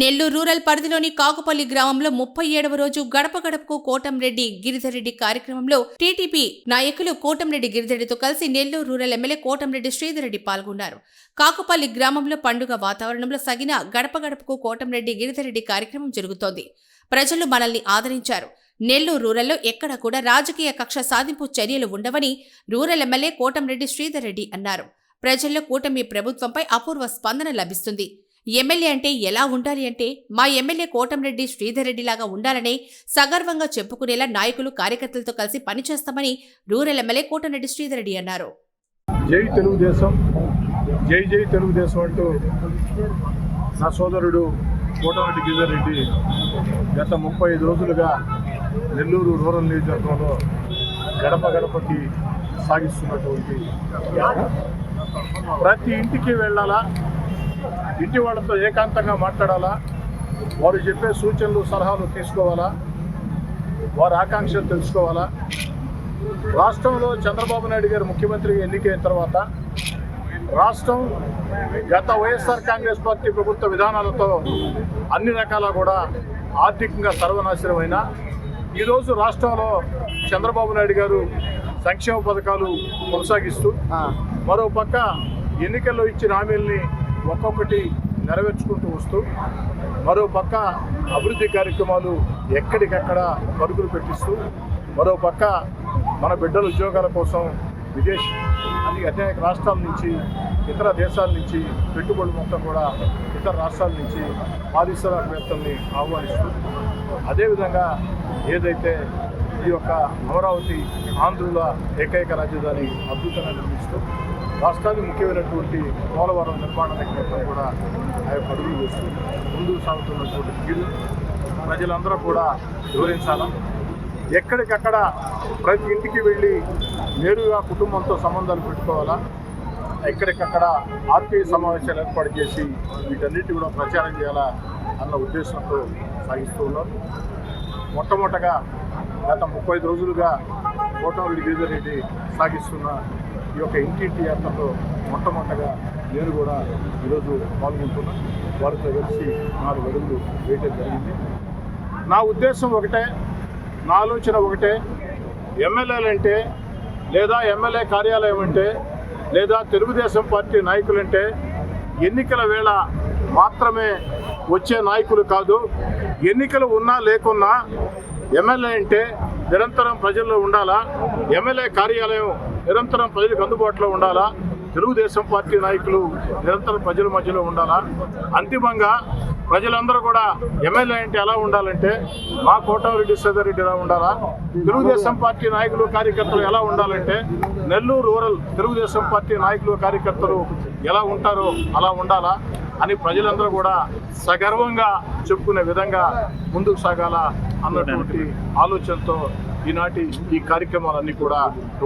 Nellore rural పరిధిలోని కాకుపల్లి గ్రామంలో ముప్పై ఏడవ రోజు గడప గడపకు కోటంరెడ్డి గిరిధరెడ్డి కార్యక్రమంలో టీడీపీ నాయకులు కోటంరెడ్డి గిరిధరెడ్డితో కలిసి నెల్లూరు రూరల్ ఎమ్మెల్యే కోటంరెడ్డి శ్రీధరెడ్డి పాల్గొన్నారు. కాకుపల్లి గ్రామంలో పండుగ వాతావరణంలో సగిన గడప గడపకు కోటంరెడ్డి గిరిధరెడ్డి కార్యక్రమం జరుగుతోంది. ప్రజలు మనల్ని ఆదరించారు. నెల్లూరు రూరల్లో ఎక్కడ కూడా రాజకీయ కక్ష సాధింపు చర్యలు ఉండవని రూరల్ ఎమ్మెల్యే కోటంరెడ్డి శ్రీధర్రెడ్డి అన్నారు. ప్రజల్లో కూటమి ప్రభుత్వంపై అపూర్వ స్పందన లభిస్తుంది. ఎమ్మెల్యే అంటే ఎలా ఉండాలి అంటే మా ఎమ్మెల్యే కోటంరెడ్డి శ్రీధర్ రెడ్డి లాగా సగర్వంగా చెప్పుకునేలా నాయకులు కార్యకర్తలతో కలిసి పనిచేస్తామని రూరల్ ఎమ్మెల్యే కోటంరెడ్డి శ్రీధర్ రెడ్డి అన్నారు. జై తెలుగుదేశం. జై జై తెలుగుదేశం అంటూ నా సోదరుడు కోటమిరెడ్డి గిరిధర్ రెడ్డి గత ముప్పై ఐదు రోజులుగా నెల్లూరు రూరల్ నియోజకవర్గంలో గడప గడపకి సాగిస్తున్నటువంటి ప్రతి ఇంటికి వెళ్ళాలా? ఇంటి వాళ్ళతో ఏకాంతంగా మాట్లాడాలా? వారు చెప్పే సూచనలు సలహాలు తీసుకోవాలా? వారి ఆకాంక్షలు తెలుసుకోవాలా? రాష్ట్రంలో చంద్రబాబు నాయుడు గారు ముఖ్యమంత్రి ఎన్నికైన తర్వాత రాష్ట్రం గత వైఎస్ఆర్ కాంగ్రెస్ పార్టీ ప్రభుత్వ విధానాలతో అన్ని రకాల కూడా ఆర్థికంగా సర్వనాశనమైన ఈరోజు రాష్ట్రంలో చంద్రబాబు నాయుడు గారు సంక్షేమ పథకాలు కొనసాగిస్తూ మరో పక్క ఎన్నికల్లో ఇచ్చిన హామీల్ని ఒక్కొక్కటి నెరవేర్చుకుంటూ వస్తూ మరో పక్క అభివృద్ధి కార్యక్రమాలు ఎక్కడికక్కడ పరుగులు పెట్టిస్తూ మరో పక్క మన బిడ్డల ఉద్యోగాల కోసం విదేశీ అది అనేక రాష్ట్రాల నుంచి ఇతర దేశాల నుంచి పెట్టుబడులు మొత్తం కూడా ఇతర రాష్ట్రాల నుంచి పారిశ్రామికవేత్తల్ని ఆహ్వానిస్తూ అదేవిధంగా ఏదైతే ఈ యొక్క అమరావతి ఆంధ్రుల ఏకైక రాజధాని అద్భుతంగా నిర్మిస్తూ రాష్ట్రానికి ముఖ్యమైనటువంటి పోలవరం నిర్మాణ మొత్తం కూడా ఆ యొక్క అడుగులు వేస్తూ ముందుకు సాగుతున్నటువంటి తీరు ప్రజలందరూ కూడా వివరించాలా? ఎక్కడికక్కడ ప్రతి ఇంటికి వెళ్ళి నేరుగా కుటుంబంతో సంబంధాలు పెట్టుకోవాలా? ఎక్కడికక్కడ ఆర్టీఐ సమావేశాలు ఏర్పాటు చేసి వీటన్నిటి కూడా ప్రచారం చేయాలా అన్న ఉద్దేశంతో సాగిస్తూ ఉన్నారు మొట్టమొదటగా గత ముప్పై రోజులుగా కోటమిరెడ్డి గిరిధర్ సాగిస్తున్న ఈ యొక్క ఇంటింటి యాత్రలో మొట్టమొదటగా నేను కూడా ఈరోజు పాల్గొంటున్నాను. వారితో కలిసి నాలుగు అడుగులు వేయటం జరిగింది. నా ఉద్దేశం ఒకటే నా ఆలోచన ఒకటే ఎమ్మెల్యేలు అంటే లేదా ఎమ్మెల్యే కార్యాలయం అంటే లేదా తెలుగుదేశం పార్టీ నాయకులంటే ఎన్నికల వేళ మాత్రమే వచ్చే నాయకులు కాదు ఎన్నికలు ఉన్నా లేకున్నా ఎమ్మెల్యే అంటే నిరంతరం ప్రజల్లో ఉండాలా? ఎమ్మెల్యే కార్యాలయం నిరంతరం ప్రజలకు అందుబాటులో ఉండాలా? తెలుగుదేశం పార్టీ నాయకులు నిరంతరం ప్రజల మధ్యలో ఉండాలా? అంతిమంగా ప్రజలందరూ కూడా ఎమ్మెల్యే అంటే ఎలా ఉండాలంటే మా కోటారెడ్డి రెడ్డి ఎలా ఉండాలా? తెలుగుదేశం పార్టీ నాయకులు కార్యకర్తలు ఎలా ఉండాలంటే నెల్లూరు రూరల్ తెలుగుదేశం పార్టీ నాయకులు కార్యకర్తలు ఎలా ఉంటారో అలా ఉండాలా? అని ప్రజలందరూ కూడా సగర్వంగా చెప్పుకునే విధంగా ముందుకు సాగాల అన్నటువంటి ఆలోచనతో ఈనాటి ఈ కార్యక్రమాలన్నీ కూడా